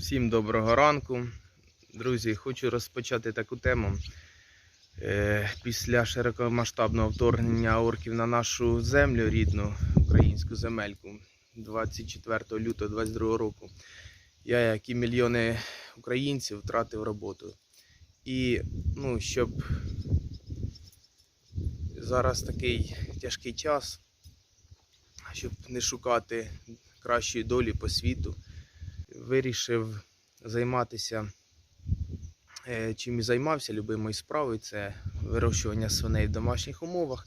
Всім доброго ранку. Друзі, хочу розпочати таку тему. Е, Після широкомасштабного вторгнення орків на нашу землю рідну, українську земельку 24 лютого 2022 року, я, як і мільйони українців, втратив роботу. І ну, щоб зараз такий тяжкий час, щоб не шукати кращої долі по світу, вирішив займатися е, чим і займався любимою справою. Це вирощування свиней в домашніх умовах.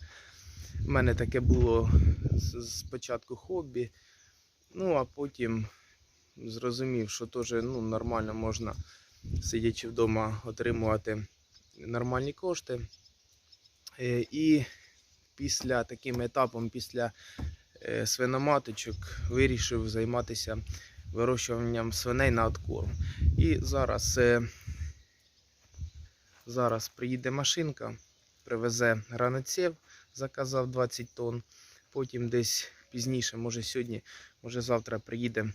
У мене таке було спочатку хобі, ну а потім зрозумів, що теж ну, нормально можна, сидячи вдома, отримувати нормальні кошти. Е, І після таким етапом, після е, свиноматочок, вирішив займатися вирощуванням свиней на откорм. І зараз, е, зараз приїде машинка, привезе гранатців, заказав 20 тонн. Потім десь пізніше, може сьогодні, може завтра приїде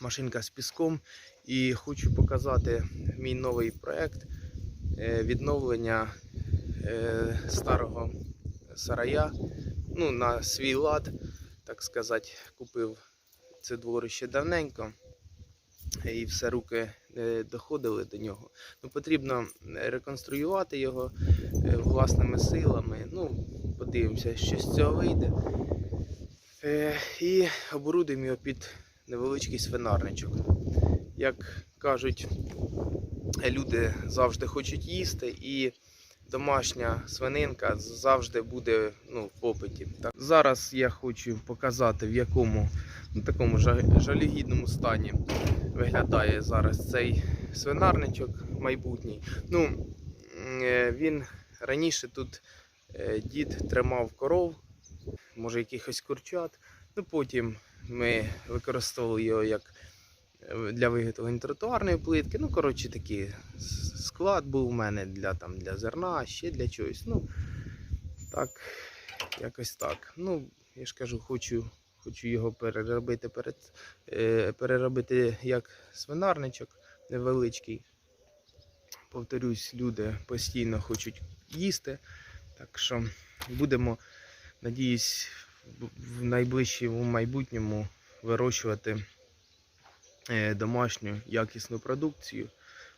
машинка з піском. І хочу показати мій новий проект е, відновлення е, старого сарая. Ну, на свій лад, так сказати, купив це дворище давненько, і все руки не доходили до нього. Ну, потрібно реконструювати його е, власними силами. Ну, подивимося, що з цього вийде. Е, І оборудуємо його під невеличкий свинарничок. Як кажуть, люди завжди хочуть їсти і домашня свининка завжди буде ну, в попиті. Так. Зараз я хочу показати, в якому ну, такому жа- жалюгідному стані виглядає зараз цей свинарничок майбутній. Ну, е, він раніше тут е, дід тримав коров, може якихось курчат. Ну, потім ми використовували його як е, для виготовлення тротуарної плитки. Ну, коротше, такий склад був у мене для, там, для зерна, ще для чогось. Ну, так, якось так. Ну, я ж кажу, хочу, хочу його переробити перед, е, переробити як свинарничок невеличкий. Повторюсь, люди постійно хочуть їсти. Так що будемо, надіюсь, в- найближчому майбутньому вирощувати е, домашню якісну продукцію,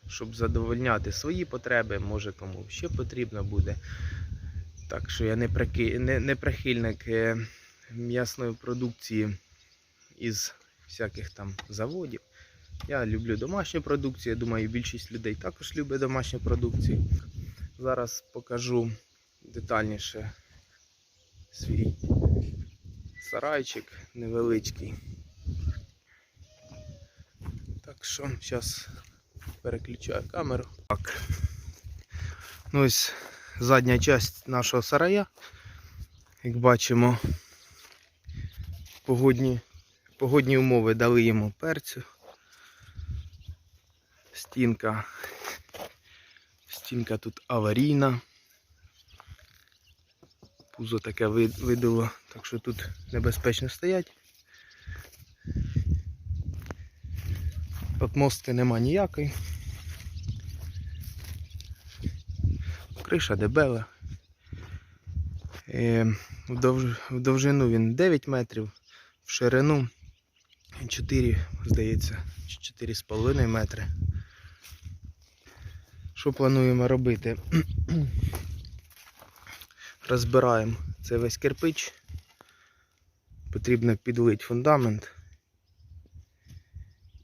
щоб задовольняти свої потреби, може кому ще потрібно буде. Так що я не прихильник е, м'ясної продукції із всяких там заводів. Я люблю домашню продукцію. Я думаю, більшість людей також любить домашню продукцію. Зараз покажу детальніше свій сарайчик невеличкий. Так що зараз переключаю камеру. Так. Ну ось задня частина нашого сарая. Як бачимо, погодні, погодні умови дали йому перцю. Стінка. Стінка тут аварійна. Пузо таке ви- видало, так що тут небезпечно стоять. Отмостки нема ніякої. Криша дебела. Е, в довжину він 9 метрів, в ширину 4, здається, 4,5 метри. Що плануємо робити? Розбираємо це весь кирпич. Потрібно підлити фундамент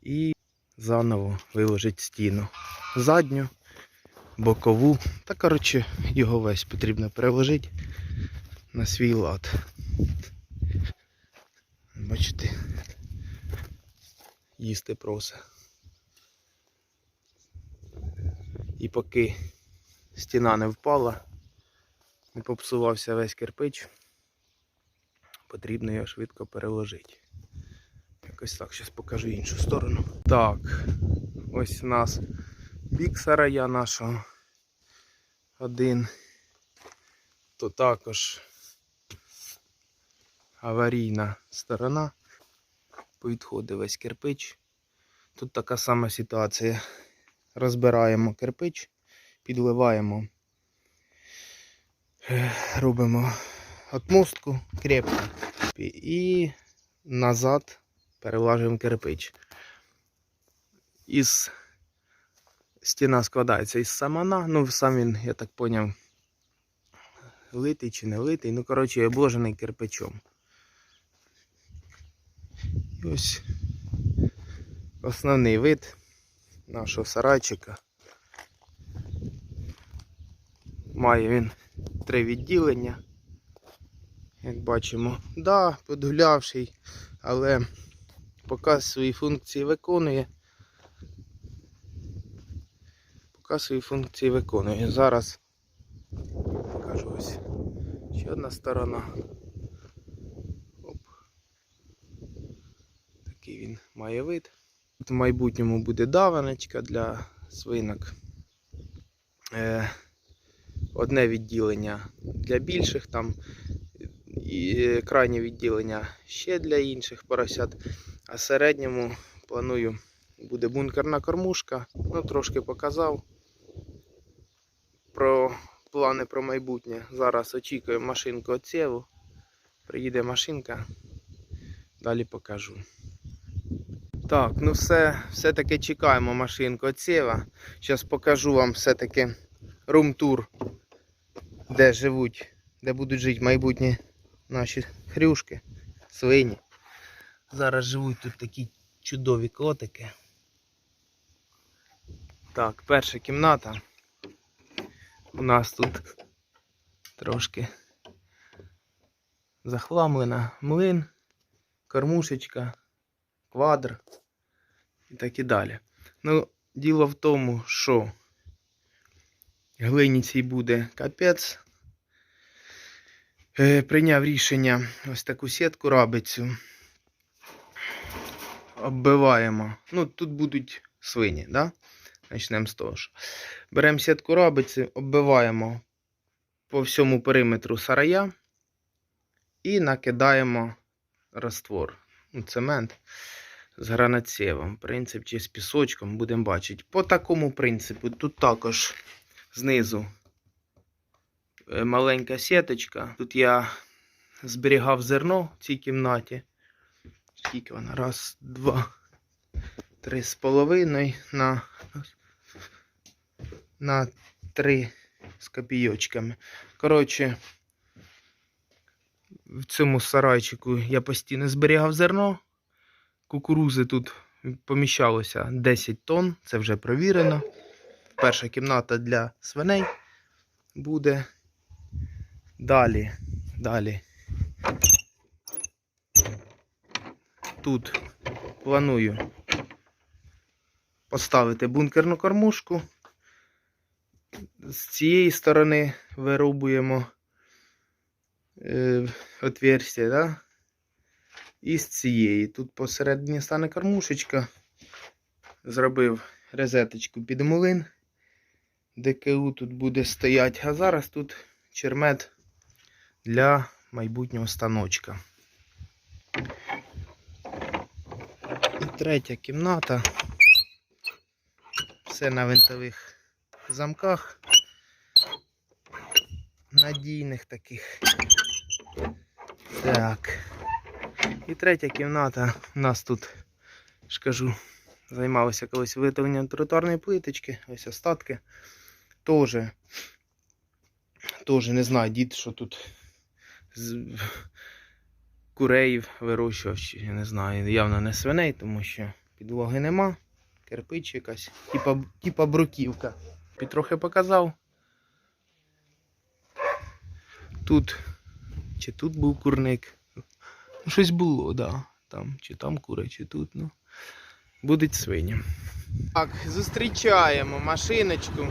і заново виложити стіну. Задню, бокову. Та коротше його весь потрібно переложити на свій лад. Бачите, їсти просить. І поки стіна не впала, не попсувався весь кирпич, потрібно його швидко переложити. Якось так, зараз покажу іншу сторону. Так, ось у нас бік сарая нашого. Один. То також аварійна сторона. Повідходить весь кирпич. Тут така сама ситуація. Розбираємо кирпич, підливаємо, е, робимо отмостку крепку і назад перелажуємо кирпич. Із стіна складається із самана. Ну, сам він, я так поняв, литий чи не литий. Ну, коротше, обложений кирпичом. Ось основний вид нашого сарайчика. Має він три відділення. Як бачимо, да, подгулявший, але поки свої функції виконує. Поки свої функції виконує. Зараз покажу ось. Ще одна сторона. Такий він має вид. Тут в майбутньому буде даваночка для свинок. Е, одне відділення для більших, там і е, крайнє відділення ще для інших поросят. А середньому планую буде бункерна кормушка. Ну, трошки показав про плани про майбутнє. Зараз очікуємо машинку від Сєву. Приїде машинка, далі покажу. Так, ну все, все-таки чекаємо машинку Сєва. Зараз покажу вам все-таки рум-тур, де живуть, де будуть жити майбутні наші хрюшки, свині. Зараз живуть тут такі чудові котики. Так, перша кімната. У нас тут трошки захламлена млин, кормушечка, квадр і так і далі. Ну, діло в тому, що глині цій буде капець. Е, прийняв рішення ось таку сітку рабицю. Оббиваємо. Ну, тут будуть свині, да? Почнемо з того. що Беремо сітку рабиці, оббиваємо по всьому периметру сарая і накидаємо раствор, ну, цемент з гранатсєвом. Принцип чи з пісочком будемо бачити. По такому принципу тут також знизу е, маленька сіточка. Тут я зберігав зерно в цій кімнаті. Скільки вона? Раз, два, три з половиною на, на три з копійочками. Коротше, в цьому сарайчику я постійно зберігав зерно. Кукурузи тут поміщалося 10 тонн, це вже провірено. Перша кімната для свиней буде. Далі, далі. Тут планую поставити бункерну кормушку. З цієї сторони вирубуємо е, отверстие, да? І з цієї. Тут посередині стане кормушечка. Зробив розеточку під млин. ДКУ тут буде стояти, а зараз тут чермет для майбутнього станочка. І третя кімната. Все на винтових замках. Надійних таких. Так. І третя кімната. У нас тут, ж кажу, займалися колись виготовленням тротуарної плиточки. Ось остатки. Тоже, тоже не знаю, дід, що тут з куреїв вирощував, чи я не знаю, явно не свиней, тому що підлоги нема. Кирпич якась, типа, типа бруківка. Підтрохи показав. Тут, чи тут був курник. Ну, щось було, да. Там, чи там кури, чи тут, ну. Будуть свині. Так, зустрічаємо машиночку.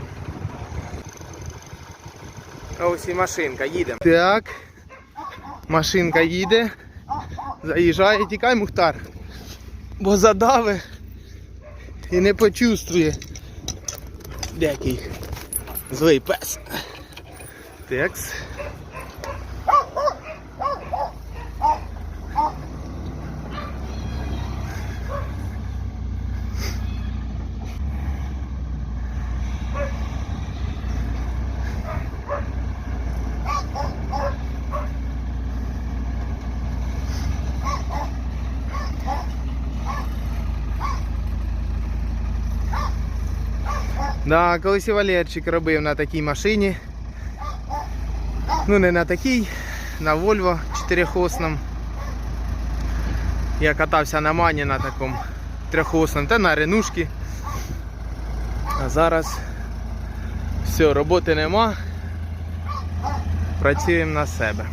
Ось і машинка, їдемо. Так. Машинка їде. Заїжджає, тікай, Мухтар. Бо задави і не почувствує. Дякий. Злий пес. Текс. Да, колись і Валерчик робив на такій машині. Ну не на такій, на Volvo чотирьохосному. Я катався на мані на такому трьохосному, та на ренушки. А зараз все, роботи нема. Працюємо на себе.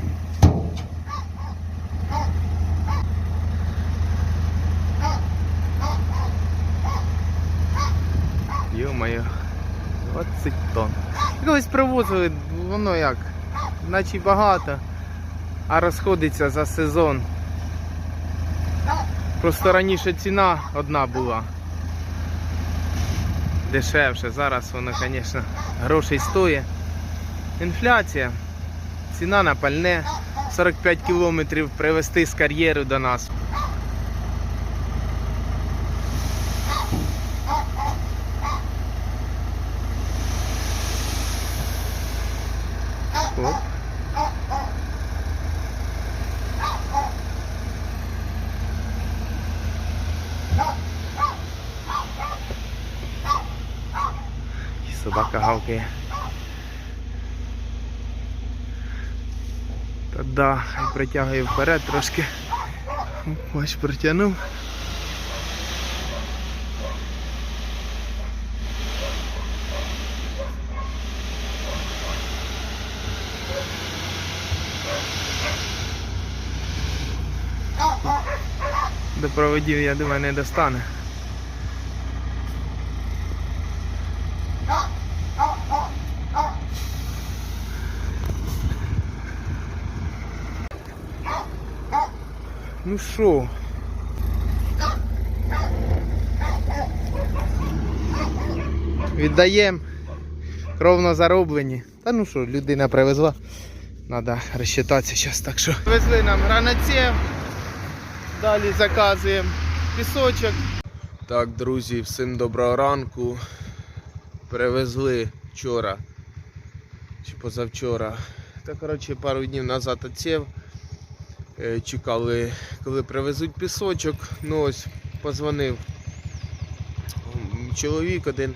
Йо-моє, 20 тонн. Колись привозили, воно як, наче багато, а розходиться за сезон. Просто раніше ціна одна була. Дешевше. Зараз воно, звісно, грошей стоїть. Інфляція. Ціна на пальне. 45 кілометрів привезти з кар'єру до нас. Собака гавкає. Та да, хай притягує вперед трошки. Ось притягнув. До проводів, я думаю, не достане. Ну що? Віддаємо кровно зароблені. Та ну що, людина привезла. Треба розчитатися зараз, так що. Везли нам гранатів. Далі заказуємо пісочок. Так, друзі, всім доброго ранку. Привезли вчора чи позавчора. Та коротше пару днів назад отсів. Е, Чекали, коли привезуть пісочок. Ну ось позвонив чоловік один,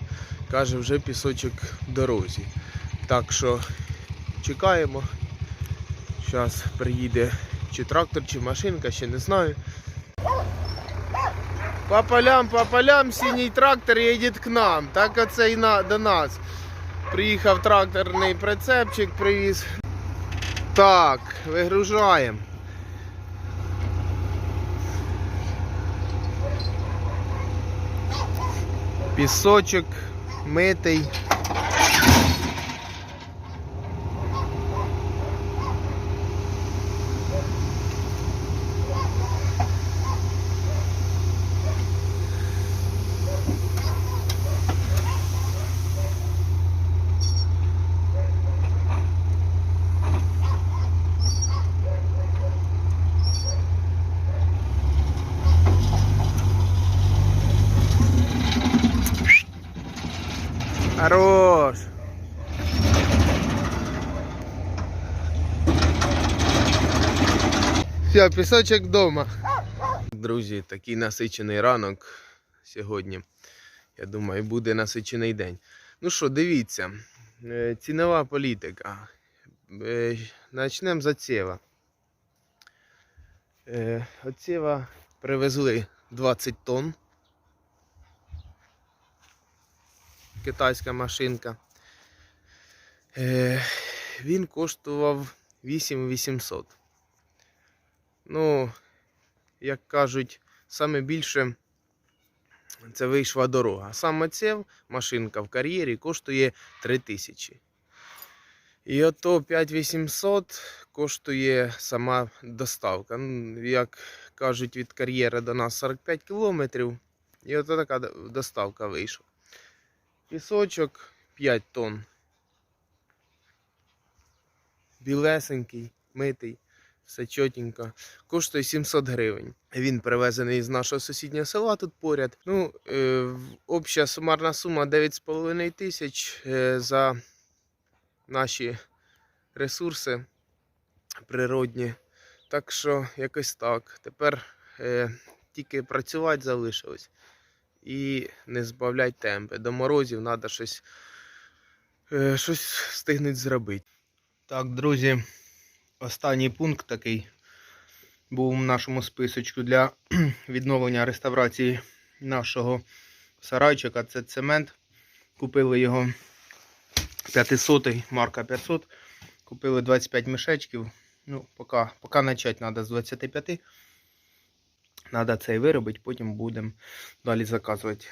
каже, вже пісочок в дорозі. Так що чекаємо. Зараз приїде чи трактор, чи машинка, ще не знаю. По полям, по полям синій трактор їде к нам. Так оце і на, до нас. Приїхав тракторний прицепчик, привіз. Так, вигружаємо. Пісочок митий. Все, пісочок вдома. Друзі, такий насичений ранок сьогодні. Я думаю, буде насичений день. Ну що, дивіться, е, цінова політика. Е, Начнемо з оцєва. Е, Оцєва привезли 20 тонн. китайська машинка. Він коштував 8800. Ну, як кажуть, саме більше це вийшла дорога. Саме ця машинка в кар'єрі коштує 3000. І ото 5800 коштує сама доставка. Ну, як кажуть, від кар'єри до нас 45 кілометрів. І ото така доставка вийшла. Пісочок 5 тонн. Білесенький, митий, все чотенько. Коштує 700 гривень. Він привезений з нашого сусіднього села тут поряд. Ну, е, обща сумарна сума 9,5 тисяч е, за наші ресурси природні. Так що якось так. Тепер е, тільки працювати залишилось. і не збавляти темпи. До морозів треба щось, е, щось встигнути зробити. Так, друзі, останній пункт такий був в нашому списочку для відновлення реставрації нашого сарайчика. Це цемент. Купили його 500 марка 500. Купили 25 мішечків. Ну, поки, поки почати треба з 25. Треба цей виробити, потім будемо далі заказувати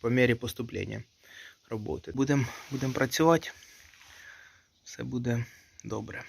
по мірі поступлення роботи. Будемо будем працювати. Все буде добре.